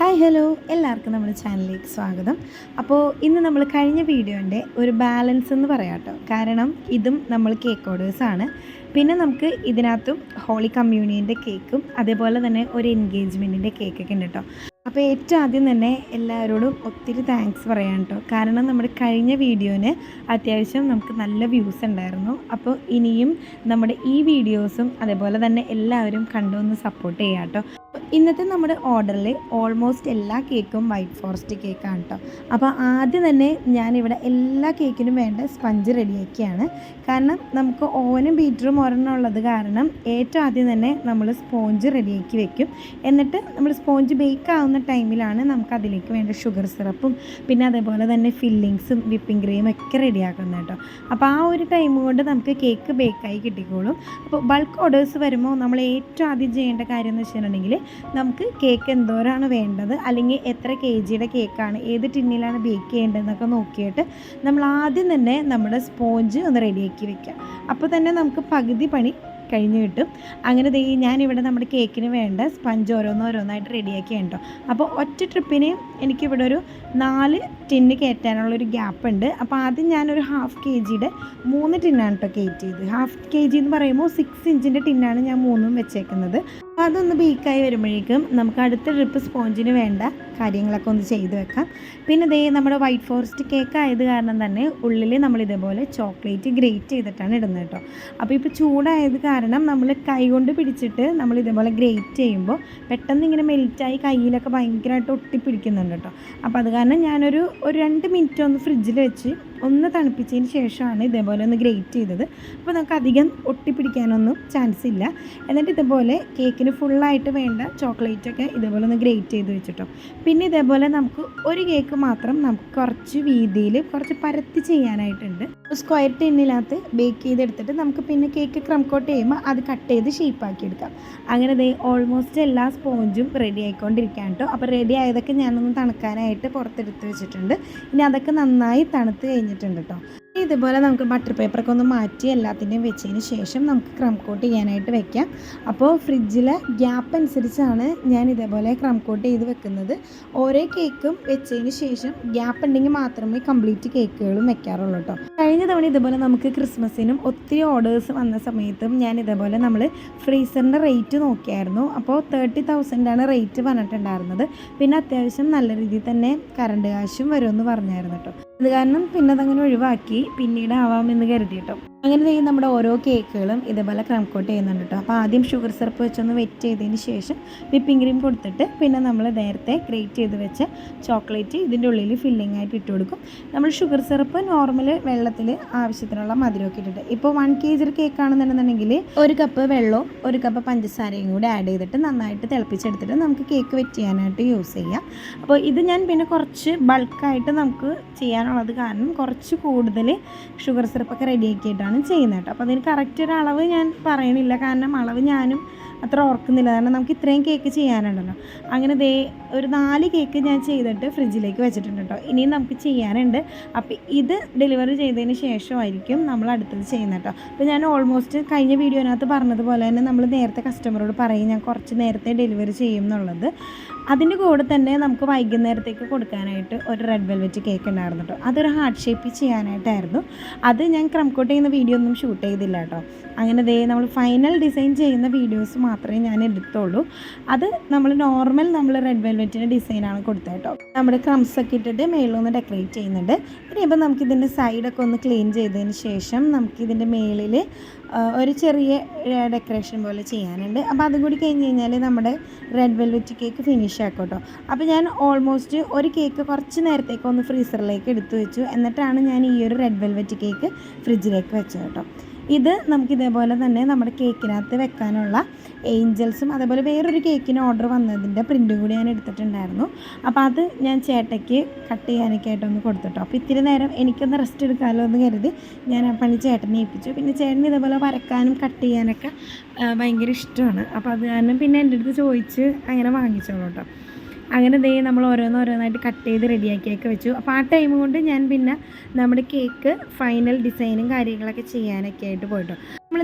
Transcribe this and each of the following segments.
Hi hello. എല്ലാവർക്കും നമ്മുടെ ചാനലിലേക്ക് സ്വാഗതം. അപ്പോൾ ഇന്ന് നമ്മൾ കഴിഞ്ഞ വീഡിയോന്റെ ഒരു ബാലൻസ് എന്ന് പറയാം കേട്ടോ. കാരണം ഇതും നമ്മൾ കേക്ക് ഓർഡേഴ്സാണ് പിന്നെ നമുക്ക് ഇതിനകത്തും ഹോളി കമ്മ്യൂണിയന്റെ കേക്കും അതേപോലെ തന്നെ ഒരു എൻഗേജ്മെന്റിന്റെ കേക്കൊക്കെ ഉണ്ട് കേട്ടോ. അപ്പോൾ ഏറ്റവും ആദ്യം തന്നെ എല്ലാവരോടും ഒത്തിരി താങ്ക്സ് പറയാം കേട്ടോ. കാരണം നമ്മുടെ കഴിഞ്ഞ വീഡിയോന് അത്യാവശ്യം നമുക്ക് നല്ല വ്യൂസ് ഉണ്ടായിരുന്നു. അപ്പോൾ ഇനിയും നമ്മുടെ ഈ വീഡിയോസും അതേപോലെ തന്നെ എല്ലാവരും കണ്ടുവന്ന് സപ്പോർട്ട് ചെയ്യാം കേട്ടോ. ഇന്നത്തെ നമ്മുടെ ഓർഡറിൽ ഓൾമോസ്റ്റ് എല്ലാ കേക്കും വൈറ്റ് ഫോറസ്റ്റ് കേക്കാണ് കേട്ടോ അപ്പോൾ ആദ്യം തന്നെ ഞാനിവിടെ എല്ലാ കേക്കിനും വേണ്ട സ്പഞ്ച് റെഡിയാക്കിയാണ് കാരണം നമുക്ക് ഓവനും ബീറ്ററും ഒരെണ്ണം ഉള്ളത് കാരണം ഏറ്റവും ആദ്യം തന്നെ നമ്മൾ സ്പോഞ്ച് റെഡിയാക്കി വെക്കും. എന്നിട്ട് നമ്മൾ സ്പോഞ്ച് ബേക്ക് ആവുന്ന ടൈമിലാണ് നമുക്ക് അതിലേക്ക് വേണ്ട ഷുഗർ സിറപ്പും പിന്നെ അതേപോലെ തന്നെ ഫില്ലിങ്സും വിപ്പിംഗ് ക്രീമും ഒക്കെ റെഡിയാക്കുന്നത് കേട്ടോ അപ്പോൾ ആ ഒരു ടൈം കൊണ്ട് നമുക്ക് കേക്ക് ബേക്കായി കിട്ടിക്കോളും. അപ്പോൾ ബൾക്ക് ഓർഡേഴ്സ് വരുമ്പോൾ നമ്മൾ ഏറ്റവും ആദ്യം ചെയ്യേണ്ട കാര്യം എന്ന് വെച്ചിട്ടുണ്ടെങ്കിൽ നമുക്ക് കേക്ക് എന്തോരാണ് വേണ്ടത്? അല്ലെങ്കിൽ എത്ര കെ ജിയുടെ കേക്കാണ് ഏത് ടിന്നിലാണ് ബേക്ക് ചെയ്യേണ്ടതെന്നൊക്കെ നോക്കിയിട്ട് നമ്മൾ ആദ്യം തന്നെ നമ്മുടെ സ്പോഞ്ച് ഒന്ന് റെഡിയാക്കി വെക്കുക. അപ്പോൾ തന്നെ നമുക്ക് പകുതി പണി കഴിഞ്ഞ് കിട്ടും. അങ്ങനെ ദേ ഞാനിവിടെ നമ്മുടെ കേക്കിന് വേണ്ട സ്പഞ്ച് ഓരോന്നോരോന്നായിട്ട് റെഡിയാക്കി കേട്ടോ അപ്പോൾ ഒറ്റ ട്രിപ്പിന് എനിക്കിവിടെ ഒരു നാല് ടിന്ന് കയറ്റാനുള്ളൊരു ഗ്യാപ്പ് ഉണ്ട് അപ്പോൾ ആദ്യം ഞാനൊരു ഹാഫ് കെ ജിയുടെ മൂന്ന് ടിന്നാണ് കേട്ടോ ചെയ്ത് ഹാഫ് കെ ജി എന്ന് പറയുമ്പോൾ സിക്സ് ഇഞ്ചിന്റെ ടിന്നാണ് ഞാൻ മൂന്നും വെച്ചേക്കുന്നത്. അപ്പോൾ അതൊന്ന് ബേക്കായി വരുമ്പോഴേക്കും നമുക്ക് അടുത്ത ട്രിപ്പ് സ്പോഞ്ചിന് വേണ്ട കാര്യങ്ങളൊക്കെ ഒന്ന് ചെയ്ത് വെക്കാം. പിന്നെ ദേ നമ്മുടെ വൈറ്റ് ഫോറസ്റ്റ് കേക്ക് ആയത് കാരണം തന്നെ ഉള്ളിൽ നമ്മൾ ഇതേപോലെ ചോക്ലേറ്റ് ഗ്രേറ്റ് ചെയ്തിട്ടാണ് ഇടുന്നത് കേട്ടോ അപ്പോൾ ഇപ്പോൾ ചൂടായത് കാരണം നമ്മൾ കൈ കൊണ്ട് പിടിച്ചിട്ട് നമ്മൾ ഇതേപോലെ ഗ്രേറ്റ് ചെയ്യുമ്പോൾ പെട്ടെന്ന് ഇങ്ങനെ മെൽറ്റായി കയ്യിലൊക്കെ ഭയങ്കരമായിട്ട് ഒട്ടിപ്പിടിക്കുന്നുണ്ട്. കേട്ടോ. അപ്പോൾ അത് കാരണം ഞാനൊരു ഒരു രണ്ട് മിനിറ്റ് ഒന്ന് ഫ്രിഡ്ജിൽ വെച്ച് ഒന്ന് തണുപ്പിച്ചതിന് ശേഷമാണ് ഇതേപോലെ ഒന്ന് ഗ്രേറ്റ് ചെയ്തത്. അപ്പോൾ നമുക്ക് അധികം ഒട്ടിപ്പിടിക്കാനൊന്നും ചാൻസ് ഇല്ല. എന്നിട്ട് ഇതേപോലെ കേക്കിന് ഫുള്ളായിട്ട് വേണ്ട ചോക്ലേറ്റൊക്കെ ഇതേപോലെ ഒന്ന് ഗ്രേറ്റ് ചെയ്ത് വെച്ചിട്ടോ. പിന്നെ ഇതേപോലെ നമുക്ക് ഒരു കേക്ക് മാത്രം നമുക്ക് കുറച്ച് വീതിയിൽ കുറച്ച് പരത്തി ചെയ്യാനായിട്ടുണ്ട്. സ്ക്വയർ ടിന്നിനകത്ത് ബേക്ക് ചെയ്തെടുത്തിട്ട് നമുക്ക് പിന്നെ കേക്ക് ക്രം കോട്ട് ചെയ്യുമ്പോൾ അത് കട്ട് ചെയ്ത് ഷേപ്പാക്കി എടുക്കാം. അങ്ങനെ ദേ ഓൾമോസ്റ്റ് എല്ലാ സ്പോഞ്ചും റെഡി ആയിക്കൊണ്ടിരിക്കുകയാണ് കേട്ടോ. അപ്പോൾ റെഡി ആയതൊക്കെ ഞാനൊന്ന് തണുക്കാനായിട്ട് പുറത്തെടുത്ത് വെച്ചിട്ടുണ്ട്. ഇനി അതൊക്കെ നന്നായി തണുത്ത് കഴിഞ്ഞിട്ടുണ്ട് കേട്ടോ ഇതുപോലെ നമുക്ക് ബട്ടർ പേപ്പറൊക്കെ ഒന്ന് മാറ്റി എല്ലാത്തിന്റെയും വെച്ചതിന് ശേഷം നമുക്ക് ക്രം കോട്ട് ചെയ്യാനായിട്ട് വെക്കാം. അപ്പോൾ ഫ്രിഡ്ജിലെ ഗ്യാപ്പ് അനുസരിച്ചാണ് ഞാൻ ഇതേപോലെ ക്രം കോട്ട് ചെയ്ത് വെക്കുന്നത്. ഓരോ കേക്കും വെച്ചതിന് ശേഷം ഗ്യാപ്പ് ഉണ്ടെങ്കിൽ മാത്രമേ കംപ്ലീറ്റ് കേക്കുകളും വെക്കാറുള്ളൂ കേട്ടോ കഴിഞ്ഞ തവണ ഇതുപോലെ നമുക്ക് ക്രിസ്മസിനും ഒത്തിരി ഓർഡേഴ്സ് വന്ന സമയത്തും ഞാൻ ഇതേപോലെ നമ്മൾ ഫ്രീസറിന്റെ റേറ്റ് നോക്കിയായിരുന്നു. അപ്പോൾ തേർട്ടി തൗസൻഡാണ് റേറ്റ് പറഞ്ഞിട്ടുണ്ടായിരുന്നത് പിന്നെ അത്യാവശ്യം നല്ല രീതിയിൽ തന്നെ കറണ്ട് കാശും വരുമെന്ന് പറഞ്ഞായിരുന്നു കേട്ടോ. അത് കാരണം പിന്നെ അതങ്ങനെ ഒഴിവാക്കി പിന്നീട് ആവാമെന്ന് കരുതി കേട്ടോ അങ്ങനെ ചെയ്യും നമ്മുടെ ഓരോ കേക്കുകളും ഇതേപോലെ ക്രം കോട്ട് ചെയ്യുന്നുണ്ട് കേട്ടോ അപ്പോൾ ആദ്യം ഷുഗർ സിറപ്പ് വെച്ചൊന്ന് വെറ്റ് ചെയ്തതിന് ശേഷം വിപ്പിംഗ് ക്രീം കൊടുത്തിട്ട് പിന്നെ നമ്മൾ നേരത്തെ ഗ്രേറ്റ് ചെയ്ത് വെച്ച ചോക്ലേറ്റ് ഇതിന്റെ ഉള്ളിൽ ഫില്ലിംഗ് ആയിട്ട് ഇട്ട് കൊടുക്കും. നമ്മൾ ഷുഗർ സിറപ്പ് നോർമൽ വെള്ളത്തിൽ ആവശ്യത്തിനുള്ള മധുരമൊക്കെ ഇട്ടിട്ട്. ഇപ്പോൾ വൺ കെ ജി കേക്ക് ആണെന്നുണ്ടെന്നുണ്ടെങ്കിൽ ഒരു കപ്പ് വെള്ളവും ഒരു കപ്പ് പഞ്ചസാരയും കൂടി ആഡ് ചെയ്തിട്ട് നന്നായിട്ട് തിളപ്പിച്ചെടുത്തിട്ട് നമുക്ക് കേക്ക് വെറ്റ് ചെയ്യാനായിട്ട് യൂസ് ചെയ്യാം. അപ്പോൾ ഇത് ഞാൻ പിന്നെ കുറച്ച് ബൾക്കായിട്ട് നമുക്ക് ചെയ്യാനുള്ളത് കാരണം കുറച്ച് കൂടുതൽ ഷുഗർ സിറപ്പൊക്കെ റെഡിയാക്കിയിട്ടാണ് ചെയ്യുന്നത് കേട്ടോ. അപ്പോൾ അതിന് കറക്റ്റ് ഒരു അളവ് ഞാൻ പറയണില്ല. കാരണം അളവ് ഞാനും അത്ര ഓർക്കുന്നില്ല. കാരണം നമുക്ക് ഇത്രയും കേക്ക് ചെയ്യാനുണ്ടല്ലോ. അങ്ങനെ ദേ ഒരു നാല് കേക്ക് ഞാൻ ചെയ്തിട്ട് ഫ്രിഡ്ജിലേക്ക് വെച്ചിട്ടുണ്ട് കേട്ടോ. ഇനിയും നമുക്ക് ചെയ്യാനുണ്ട്. അപ്പോൾ ഇത് ഡെലിവറി ചെയ്തതിന് ശേഷമായിരിക്കും നമ്മൾ അടുത്തത് ചെയ്യുന്നത് കേട്ടോ. അപ്പോൾ ഞാൻ ഓൾമോസ്റ്റ് കഴിഞ്ഞ വീഡിയോനകത്ത് പറഞ്ഞതുപോലെ തന്നെ നമ്മൾ നേരത്തെ കസ്റ്റമറോട് പറയും ഞാൻ കുറച്ച് നേരത്തെ ഡെലിവറി ചെയ്യും എന്നുള്ളത്. അതിന്റെ കൂടെ തന്നെ നമുക്ക് വൈകുന്നേരത്തേക്ക് കൊടുക്കാനായിട്ട് ഒരു റെഡ് വെൽവെറ്റ് കേക്ക് ഉണ്ടായിരുന്നു കേട്ടോ അതൊരു ഹാർട്ട് ഷേപ്പ് ചെയ്യാനായിട്ടായിരുന്നു. അത് ഞാൻ ക്രംകോട്ട് ചെയ്യുന്ന വീഡിയോ ഒന്നും ഷൂട്ട് ചെയ്തില്ല കേട്ടോ അങ്ങനെ ദേ നമ്മൾ ഫൈനൽ ഡിസൈൻ ചെയ്യുന്ന വീഡിയോസ് മാത്രമേ ഞാൻ എടുത്തുള്ളൂ. അത് നമ്മൾ നോർമൽ നമ്മൾ റെഡ് വെൽവെറ്റിന്റെ ഡിസൈനാണ് കൊടുത്തത് കേട്ടോ നമ്മുടെ ക്രംസ് ഒക്കെ ഇട്ടിട്ട് മേളിലൊന്ന് ഡെക്കറേറ്റ് ചെയ്യുന്നുണ്ട്. ഇനിയിപ്പോൾ നമുക്കിതിന്റെ സൈഡൊക്കെ ഒന്ന് ക്ലീൻ ചെയ്തതിന് ശേഷം നമുക്കിതിന്റെ മേളിൽ ഒരു ചെറിയ ഡെക്കറേഷൻ പോലെ ചെയ്യാനുണ്ട്. അപ്പോൾ അതും കൂടി കഴിഞ്ഞ് കഴിഞ്ഞാൽ നമ്മുടെ റെഡ് വെൽവെറ്റ് കേക്ക് ഫിനിഷ് ആക്കും കേട്ടോ അപ്പോൾ ഞാൻ ഓൾമോസ്റ്റ് ഒരു കേക്ക് കുറച്ച് നേരത്തേക്ക് ഒന്ന് ഫ്രീസറിലേക്ക് എടുത്തു വെച്ചു. എന്നിട്ടാണ് ഞാൻ ഈ ഒരു റെഡ് വെൽവെറ്റ് കേക്ക് ഫ്രിഡ്ജിലേക്ക് വെച്ചത് കേട്ടോ. ഇത് നമുക്ക് ഇതേപോലെ തന്നെ നമ്മുടെ കേക്കിനകത്ത് വെക്കാനുള്ള ഏഞ്ചൽസും അതേപോലെ വേറൊരു കേക്കിന് ഓർഡർ വന്നതിന്റെ പ്രിന്റ് കൂടി ഞാൻ എടുത്തിട്ടുണ്ടായിരുന്നു. അപ്പോൾ അത് ഞാൻ ചേട്ടയ്ക്ക് കട്ട് ചെയ്യാനൊക്കെ ആയിട്ടൊന്ന് കൊടുത്തിട്ടോ. അപ്പോൾ ഇത്തിരി നേരം എനിക്കൊന്ന് റെസ്റ്റ് എടുക്കാമല്ലോ എന്ന് കരുതി ഞാൻ ആ പണി ചേട്ടനെ ഏൽപ്പിച്ചു. പിന്നെ ചേട്ടന് ഇതേപോലെ വരക്കാനും കട്ട് ചെയ്യാനൊക്കെ ഭയങ്കര ഇഷ്ടമാണ്. അപ്പോൾ അത് കാരണം പിന്നെ എന്റെ അടുത്ത് ചോദിച്ച് അങ്ങനെ വാങ്ങിച്ചോളൂ കേട്ടോ. അങ്ങനെ ദേ നമ്മൾ ഓരോന്നോരോന്നായിട്ട് കട്ട് ചെയ്ത് റെഡിയാക്കിയൊക്കെ വെച്ചു. അപ്പോൾ ആ ടൈം കൊണ്ട് ഞാൻ പിന്നെ നമ്മുടെ കേക്ക് ഫൈനൽ ഡിസൈനും കാര്യങ്ങളൊക്കെ ചെയ്യാനൊക്കെ ആയിട്ട് പോയിട്ടോ.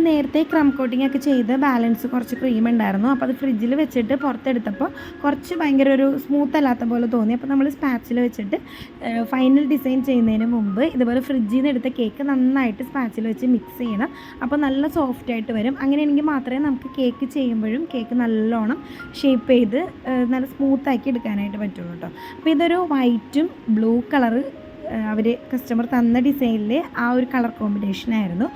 നേരത്തെ ക്രം കോട്ടിംഗ് ഒക്കെ ചെയ്ത് ബാലൻസ് കുറച്ച് ക്രീം ഉണ്ടായിരുന്നു. അപ്പോൾ അത് ഫ്രിഡ്ജിൽ വെച്ചിട്ട് പുറത്തെടുത്തപ്പോൾ കുറച്ച് ഭയങ്കര ഒരു സ്മൂത്ത് അല്ലാത്ത പോലെ തോന്നി. അപ്പോൾ നമ്മൾ സ്പാച്ചിൽ വെച്ചിട്ട് ഫൈനൽ ഡിസൈൻ ചെയ്യുന്നതിന് മുമ്പ് ഇതുപോലെ ഫ്രിഡ്ജിൽ നിന്ന് എടുത്ത കേക്ക് നന്നായിട്ട് സ്പാച്ചിൽ വെച്ച് മിക്സ് ചെയ്യണം. അപ്പോൾ നല്ല സോഫ്റ്റ് ആയിട്ട് വരും. അങ്ങനെയാണെങ്കിൽ മാത്രമേ നമുക്ക് കേക്ക് ചെയ്യുമ്പോഴും കേക്ക് നല്ലോണം ഷേപ്പ് ചെയ്ത് നല്ല നല്ല സ്മൂത്താക്കി എടുക്കാനായിട്ട് പറ്റുള്ളൂ കേട്ടോ അപ്പോൾ ഇതൊരു വൈറ്റും ബ്ലൂ കളറ് അവർ കസ്റ്റമർ തന്ന ഡിസൈനിലെ ആ ഒരു കളർ കോമ്പിനേഷൻ ആയിരുന്നു.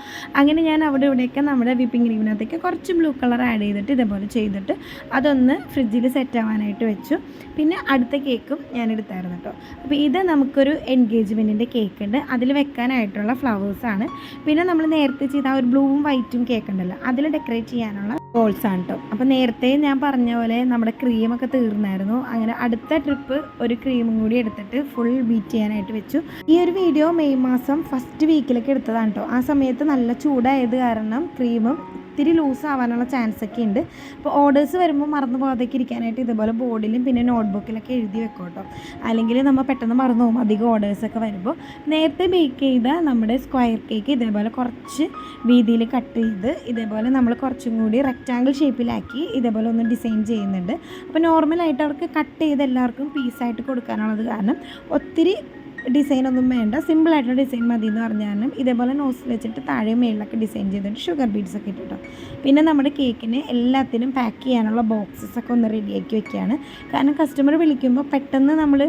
അങ്ങനെ ഞാൻ അവിടെ ഇവിടെയൊക്കെ നമ്മുടെ വിപ്പിംഗ് ക്രീമിനകത്തേക്ക് കുറച്ച് ബ്ലൂ കളർ ആഡ് ചെയ്തിട്ട് ഇതേപോലെ ചെയ്തിട്ട് അതൊന്ന് ഫ്രിഡ്ജിൽ സെറ്റ് ആവാനായിട്ട് വെച്ചു. പിന്നെ അടുത്ത കേക്കും ഞാൻ എടുത്തായിരുന്നു കേട്ടോ അപ്പോൾ ഇത് നമുക്കൊരു എൻഗേജ്മെന്റിന്റെ കേക്ക് ഉണ്ട്. അതിൽ വെക്കാനായിട്ടുള്ള ഫ്ലവേഴ്സാണ് പിന്നെ നമ്മൾ നേരത്തെ ചെയ്ത ആ ഒരു ബ്ലൂവും വൈറ്റും കേക്ക് ഉണ്ടല്ലോ അതിൽ ഡെക്കറേറ്റ് ചെയ്യാനുള്ള ബോൾസ് ആണ് കേട്ടോ. അപ്പോൾ നേരത്തെ ഞാൻ പറഞ്ഞ പോലെ നമ്മുടെ ക്രീമൊക്കെ തീർന്നായിരുന്നു. അങ്ങനെ അടുത്ത ട്രിപ്പ് ഒരു ക്രീമും കൂടി എടുത്തിട്ട് ഫുൾ ബീറ്റ് ചെയ്യാനായിട്ട് വെച്ചു. ഈ ഒരു വീഡിയോ മെയ് മാസം ഫസ്റ്റ് വീക്കിലൊക്കെ എടുത്തതാണ് കേട്ടോ ആ സമയത്ത് നല്ല ചൂടായത് കാരണം ക്രീമും ഇത്തിരി ലൂസ് ആവാനുള്ള ചാൻസ് ഒക്കെ ഉണ്ട്. അപ്പോൾ ഓർഡേഴ്സ് വരുമ്പോൾ മറന്നു പോകാതൊക്കെ ഇരിക്കാനായിട്ട് ഇതുപോലെ ബോർഡിലും പിന്നെ നോട്ട്ബുക്കിലൊക്കെ എഴുതി വെക്കും കേട്ടോ. അല്ലെങ്കിൽ നമ്മൾ പെട്ടെന്ന് മറന്നു പോകും അധികം ഓർഡേഴ്സൊക്കെ വരുമ്പോൾ. നേരത്തെ ബേക്ക് ചെയ്ത നമ്മുടെ സ്ക്വയർ കേക്ക് ഇതേപോലെ കുറച്ച് വീതിയിൽ കട്ട് ചെയ്ത് ഇതേപോലെ നമ്മൾ കുറച്ചും കൂടി റെക്റ്റാങ്കിൾ ഷേപ്പിലാക്കി ഇതേപോലെ ഒന്ന് ഡിസൈൻ ചെയ്യുന്നുണ്ട്. അപ്പോൾ നോർമലായിട്ട് അവർക്ക് കട്ട് ചെയ്ത് എല്ലാവർക്കും പീസായിട്ട് കൊടുക്കാനുള്ളത് കാരണം ഒത്തിരി ഡിസൈൻ ഒന്നും വേണ്ട. സിമ്പിളായിട്ടുള്ള ഡിസൈൻ മതി എന്ന് പറഞ്ഞാലും ഇതേപോലെ നോസിൽ വെച്ചിട്ട് താഴെ മേളിലൊക്കെ ഡിസൈൻ ചെയ്തിട്ട് ഷുഗർ ബീഡ്സ് ഒക്കെ ഇട്ടിട്ടോ. പിന്നെ നമ്മുടെ കേക്കിന് എല്ലാത്തിനും പാക്ക് ചെയ്യാനുള്ള ബോക്സസ് ഒക്കെ ഒന്ന് റെഡിയാക്കി വെക്കുകയാണ് കാരണം കസ്റ്റമർ വിളിക്കുമ്പോൾ പെട്ടെന്ന് നമ്മൾ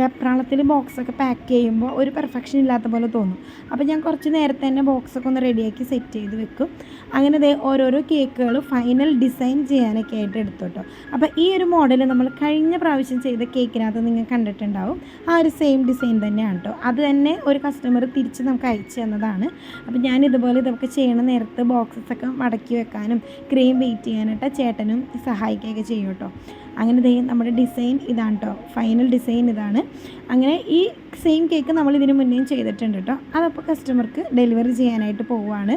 വെപ്രാളത്തിൽ ബോക്സൊക്കെ പാക്ക് ചെയ്യുമ്പോൾ ഒരു പെർഫെക്ഷൻ ഇല്ലാത്ത പോലെ തോന്നും. അപ്പോൾ ഞാൻ കുറച്ച് നേരത്തെ തന്നെ ബോക്സൊക്കെ ഒന്ന് റെഡിയാക്കി സെറ്റ് ചെയ്ത് വെക്കും. അങ്ങനെ ദേ ഓരോരോ കേക്കുകൾ ഫൈനൽ ഡിസൈൻ ചെയ്യാനൊക്കെ ആയിട്ട് എടുത്തു കേട്ടോ അപ്പോൾ ഈ ഒരു മോഡൽ നമ്മൾ കഴിഞ്ഞ പ്രാവശ്യം ചെയ്ത കേക്കിനകത്ത് നിങ്ങൾ കണ്ടിട്ടുണ്ടാവും. ആ ഒരു സെയിം ഡിസൈൻ തന്നെയാണ് കേട്ടോ അത് തന്നെ ഒരു കസ്റ്റമർ തിരിച്ച് നമുക്ക് അയച്ചു തന്നതാണ്. അപ്പോൾ ഞാൻ ഇതുപോലെ ഇതൊക്കെ ചെയ്യണ നേരത്ത് ബോക്സസ് ഒക്കെ മടക്കി വെക്കാനും ക്രീം വെയിറ്റ് ചെയ്യാനായിട്ട് ചേട്ടനും സഹായിക്കുകയൊക്കെ ചെയ്യും കേട്ടോ അങ്ങനെ ദേ നമ്മുടെ ഡിസൈൻ ഇതാണ് കേട്ടോ ഫൈനൽ ഡിസൈൻ ഇതാണ് അങ്ങനെ ഈ സെയിം കേക്ക് നമ്മൾ ഇതിന് മുന്നേയും ചെയ്തിട്ടുണ്ട് കേട്ടോ അതപ്പോൾ കസ്റ്റമർക്ക് ഡെലിവറി ചെയ്യാനായിട്ട് പോവുകയാണ്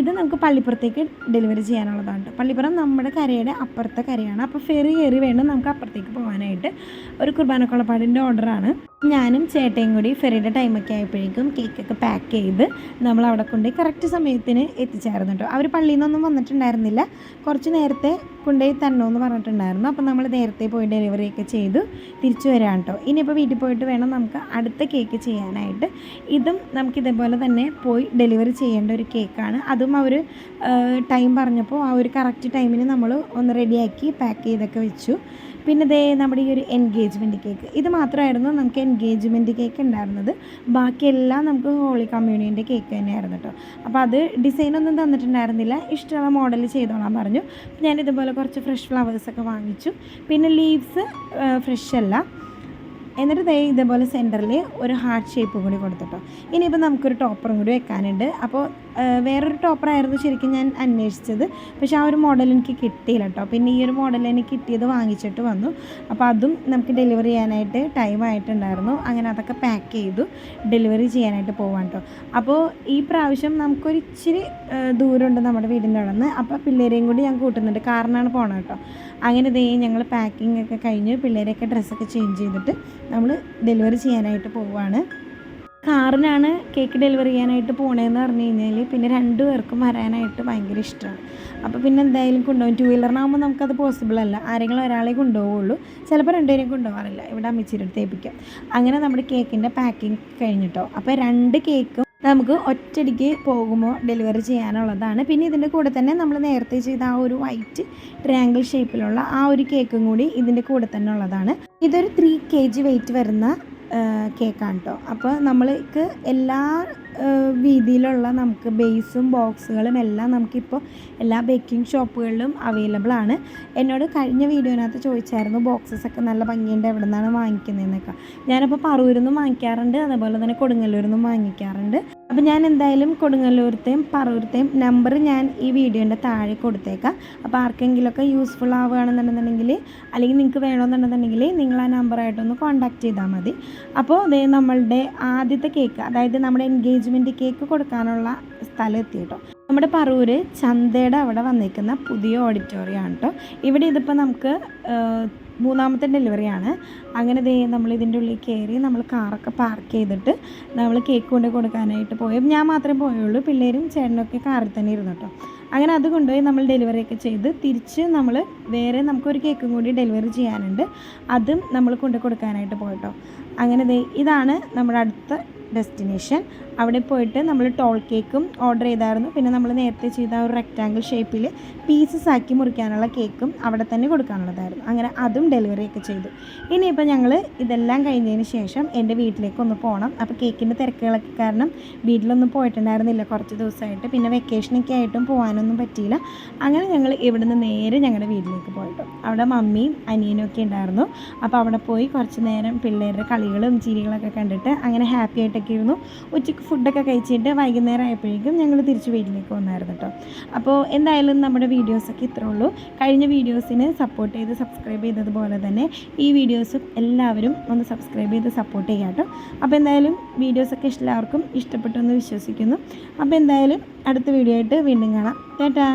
ഇത് നമുക്ക് പള്ളിപ്പുറത്തേക്ക് ഡെലിവറി ചെയ്യാനുള്ളതാണ് പള്ളിപ്പുറം നമ്മുടെ കരയുടെ അപ്പുറത്തെ കരയാണ്. അപ്പോൾ ഫെറി കയറി വേണം നമുക്ക് അപ്പുറത്തേക്ക് പോകാനായിട്ട് ഒരു കുർബാനക്കുളപ്പാടിന്റെ ഓർഡറാണ് ഞാനും ചേട്ടയും കൂടി ഫെറിയുടെ ടൈമൊക്കെ ആയപ്പോഴേക്കും കേക്കൊക്കെ പാക്ക് ചെയ്ത് നമ്മൾ അവിടെ കൊണ്ട് കറക്റ്റ് സമയത്തിന് എത്തിച്ചായിരുന്നു കേട്ടോ അവർ പള്ളിയിൽ നിന്നൊന്നും വന്നിട്ടുണ്ടായിരുന്നില്ല. കുറച്ച് നേരത്തെ കൊണ്ടുപോയി തരണമെന്ന് പറഞ്ഞിട്ടുണ്ടായിരുന്നു. അപ്പോൾ നമ്മൾ നേരത്തെ പോയി ഡെലിവറിയൊക്കെ ചെയ്തു തിരിച്ചു വരാം കേട്ടോ ഇനിയിപ്പോൾ വീട്ടിൽ പോയിട്ട് വേണം നമുക്ക് അടുത്ത കേക്ക് ചെയ്യാനായിട്ട് ഇതും നമുക്ക് ഇതേപോലെ തന്നെ പോയി ഡെലിവറി ചെയ്യേണ്ട ഒരു കേക്കാണ് അതും അവർ ടൈം പറഞ്ഞപ്പോൾ ആ ഒരു കറക്റ്റ് ടൈമിന് നമ്മൾ ഒന്ന് റെഡിയാക്കി പാക്ക് ചെയ്തൊക്കെ വെച്ചു. പിന്നെ ദേ നമ്മുടെ ഈ ഒരു എൻഗേജ്മെന്റ് കേക്ക് ഇത് മാത്രമായിരുന്നു നമുക്ക് എൻഗേജ്മെന്റ് കേക്ക് ഉണ്ടായിരുന്നത്. ബാക്കിയെല്ലാം നമുക്ക് ഹോളി കമ്മ്യൂണിയന്റെ കേക്ക് തന്നെയായിരുന്നു കേട്ടോ അപ്പോൾ അത് ഡിസൈനൊന്നും തന്നിട്ടുണ്ടായിരുന്നില്ല. ഇഷ്ടമുള്ള മോഡൽ ചെയ്തോളാൻ പറഞ്ഞു. ഞാൻ ഇതുപോലെ കുറച്ച് ഫ്രഷ് ഫ്ലവേഴ്സൊക്കെ വാങ്ങിച്ചു. പിന്നെ ലീവ്സ് ഫ്രഷ് അല്ല. എന്നിട്ട് ദേ ഇതേപോലെ സെന്ററിൽ ഒരു ഹാർട്ട് ഷേപ്പ് കൂടി കൊടുത്തിട്ടോ. ഇനിയിപ്പോൾ നമുക്കൊരു ടോപ്പറും കൂടി വെക്കാനുണ്ട്. അപ്പോൾ വേറൊരു ടോപ്പറായിരുന്നു ശരിക്കും ഞാൻ അന്വേഷിച്ചത്. പക്ഷേ ആ ഒരു മോഡൽ എനിക്ക് കിട്ടിയില്ല കേട്ടോ പിന്നെ ഈ ഒരു മോഡൽ എനിക്ക് കിട്ടിയത് വാങ്ങിച്ചിട്ട് വന്നു. അപ്പോൾ അതും നമുക്ക് ഡെലിവറി ചെയ്യാനായിട്ട് ടൈം ആയിട്ടുണ്ടായിരുന്നു. അങ്ങനെ അതൊക്കെ പാക്ക് ചെയ്തു ഡെലിവറി ചെയ്യാനായിട്ട് പോവാൻ കേട്ടോ അപ്പോൾ ഈ പ്രാവശ്യം നമുക്കൊരു ഇച്ചിരി ദൂരമുണ്ട് നമ്മുടെ വീടിന്റെ അവിടെ നിന്ന് അപ്പോൾ പിള്ളേരെയും കൂടി ഞാൻ കൂട്ടുന്നുണ്ട്. കാറിനാണ് പോകണം കേട്ടോ അങ്ങനെ ദേ ഞങ്ങൾ പാക്കിംഗ് ഒക്കെ കഴിഞ്ഞ് പിള്ളേരെയൊക്കെ ഡ്രസ്സൊക്കെ ചേഞ്ച് ചെയ്തിട്ട് നമ്മൾ ഡെലിവറി ചെയ്യാനായിട്ട് പോവുകയാണ് കാറിനാണ് കേക്ക് ഡെലിവറി ചെയ്യാനായിട്ട് പോണേന്ന് പറഞ്ഞു കഴിഞ്ഞാൽ പിന്നെ രണ്ടു പേർക്കും വരാനായിട്ട് ഭയങ്കര ഇഷ്ടമാണ് അപ്പോൾ പിന്നെ എന്തായാലും കൊണ്ടുപോകും. ടു വീലറിനാകുമ്പോൾ നമുക്കത് പോസിബിൾ അല്ല. ആരെങ്കിലും ഒരാളെ കൊണ്ടുപോകുള്ളൂ ചിലപ്പോൾ രണ്ടുപേരെയും കൊണ്ടുപോകാറില്ല. ഇവിടെ അമ്മച്ചിരി അടുത്ത് ഏൽപ്പിക്കാം. അങ്ങനെ നമ്മുടെ കേക്കിന്റെ പാക്കിംഗ് കഴിഞ്ഞിട്ടോ. അപ്പോൾ രണ്ട് കേക്കും നമുക്ക് ഒറ്റയടിക്ക് പോകുമ്പോൾ ഡെലിവറി ചെയ്യാനുള്ളതാണ്. പിന്നെ ഇതിന്റെ കൂടെ തന്നെ നമ്മൾ നേരത്തെ ചെയ്ത ആ ഒരു വൈറ്റ് ട്രയാങ്കിൾ ഷേപ്പിലുള്ള ആ ഒരു കേക്കും കൂടി ഇതിന്റെ കൂടെ തന്നെ ഉള്ളതാണ്. ഇതൊരു ത്രീ കെ വെയിറ്റ് വരുന്ന കേക്കാണ് കേട്ടോ അപ്പോൾ നമ്മൾക്ക് എല്ലാ രീതിയിലുള്ള നമുക്ക് ബേസും ബോക്സുകളും എല്ലാം നമുക്കിപ്പോൾ എല്ലാ ബേക്കിംഗ് ഷോപ്പുകളിലും അവൈലബിൾ ആണ്. എന്നോട് കഴിഞ്ഞ വീഡിയോനകത്ത് ചോദിച്ചായിരുന്നു ബോക്സസ് ഒക്കെ നല്ല ഭംഗിയുണ്ട് എവിടെ നിന്നാണ് വാങ്ങിക്കുന്നതെന്നൊക്കെ ഞാനപ്പോൾ പറവൂരിൽ നിന്നും വാങ്ങിക്കാറുണ്ട് അതേപോലെ തന്നെ കൊടുങ്ങല്ലൂരിൽ നിന്നും വാങ്ങിക്കാറുണ്ട്. അപ്പോൾ ഞാൻ എന്തായാലും കൊടുങ്ങല്ലൂരത്തെയും പറവൂരത്തെയും നമ്പർ ഞാൻ ഈ വീഡിയോന്റെ താഴെ കൊടുത്തേക്കാം. അപ്പോൾ ആർക്കെങ്കിലുമൊക്കെ യൂസ്ഫുൾ ആവുകയാണെന്നുണ്ടെന്നുണ്ടെങ്കിൽ അല്ലെങ്കിൽ നിങ്ങൾക്ക് വേണമെന്നുണ്ടെന്നുണ്ടെങ്കിൽ നിങ്ങൾ ആ നമ്പറായിട്ടൊന്ന് കോൺടാക്ട് ചെയ്താൽ മതി. അപ്പോൾ ദേ നമ്മളുടെ ആദ്യത്തെ കേക്ക് അതായത് നമ്മുടെ എൻഗേജ്മെന്റ് കേക്ക് കൊടുക്കാനുള്ള സ്ഥലം എത്തി കേട്ടോ. നമ്മുടെ പറവൂര് ചന്തയുടെ അവിടെ വന്നിരിക്കുന്ന പുതിയ ഓഡിറ്റോറിയം ആണ് കേട്ടോ. ഇവിടെ ഇതിപ്പോൾ നമുക്ക് മൂന്നാമത്തെ ഡെലിവറിയാണ്. അങ്ങനെ ദേ നമ്മൾ ഇതിന്റെ ഉള്ളിൽ കയറി നമ്മൾ കാറൊക്കെ പാർക്ക് ചെയ്തിട്ട് നമ്മൾ കേക്ക് കൊണ്ട് കൊടുക്കാനായിട്ട് പോയി. ഞാൻ മാത്രമേ പോയുള്ളൂ. പിള്ളേരും ചേട്ടനൊക്കെ കാറിൽ തന്നെ ഇരുന്നു കേട്ടോ അങ്ങനെ അത് കൊണ്ടുപോയി നമ്മൾ ഡെലിവറി ഒക്കെ ചെയ്ത് തിരിച്ച് നമ്മൾ വേറെ നമുക്കൊരു കേക്കും കൂടി ഡെലിവറി ചെയ്യാനുണ്ട്. അതും നമ്മൾ കൊണ്ട് കൊടുക്കാനായിട്ട് പോയിട്ടോ അങ്ങനെ ദേ ഇതാണ് നമ്മുടെ അടുത്ത ഡെസ്റ്റിനേഷൻ. അവിടെ പോയിട്ട് നമ്മൾ ടോൾ കേക്കും ഓർഡർ ചെയ്തായിരുന്നു. പിന്നെ നമ്മൾ നേരത്തെ ചെയ്ത ഒരു റെക്റ്റാങ്കിൾ ഷേപ്പിൽ പീസസ് ആക്കി മുറിക്കാനുള്ള കേക്കും അവിടെ തന്നെ കൊടുക്കാനുള്ളതായിരുന്നു. അങ്ങനെ അതും ഡെലിവറി ഒക്കെ ചെയ്തു. ഇനിയിപ്പോൾ ഞങ്ങൾ ഇതെല്ലാം കഴിഞ്ഞതിന് ശേഷം എന്റെ വീട്ടിലേക്ക് ഒന്ന് പോകണം അപ്പോൾ കേക്കിന്റെ തിരക്കുകളൊക്കെ കാരണം വീട്ടിലൊന്നും പോയിട്ടുണ്ടായിരുന്നില്ല കുറച്ച് ദിവസമായിട്ട്. പിന്നെ വെക്കേഷനൊക്കെ ആയിട്ടും പോകാനൊന്നും പറ്റിയില്ല. അങ്ങനെ ഞങ്ങൾ ഇവിടുന്ന് നേരെ ഞങ്ങളുടെ വീട്ടിലേക്ക് പോയിട്ടു. അവിടെ മമ്മിയും അനിയനും ഒക്കെ ഉണ്ടായിരുന്നു. അപ്പോൾ അവിടെ പോയി കുറച്ച് നേരം പിള്ളേരുടെ കളികളും ചിരികളൊക്കെ കണ്ടിട്ട് അങ്ങനെ ഹാപ്പി ആയിട്ടൊക്കെ ഇരുന്നു ഉച്ചയ്ക്ക് ഫുഡൊക്കെ കഴിച്ചിട്ട് വൈകുന്നേരം ആയപ്പോഴേക്കും ഞങ്ങൾ തിരിച്ച് വീട്ടിലേക്ക് വന്നായിരുന്നു കേട്ടോ അപ്പോൾ എന്തായാലും നമ്മുടെ വീഡിയോസൊക്കെ ഇത്രേ ഉള്ളൂ. കഴിഞ്ഞ വീഡിയോസിന് സപ്പോർട്ട് ചെയ്ത് സബ്സ്ക്രൈബ് ചെയ്തതുപോലെ തന്നെ ഈ വീഡിയോസും എല്ലാവരും ഒന്ന് സബ്സ്ക്രൈബ് ചെയ്ത് സപ്പോർട്ട് ചെയ്യാം കേട്ടോ അപ്പോൾ എന്തായാലും വീഡിയോസൊക്കെ എല്ലാവർക്കും ഇഷ്ടപ്പെട്ടു എന്ന് വിശ്വസിക്കുന്നു. അപ്പോൾ എന്തായാലും അടുത്ത വീഡിയോ ആയിട്ട് വീണ്ടും കാണാം. ചേട്ടാ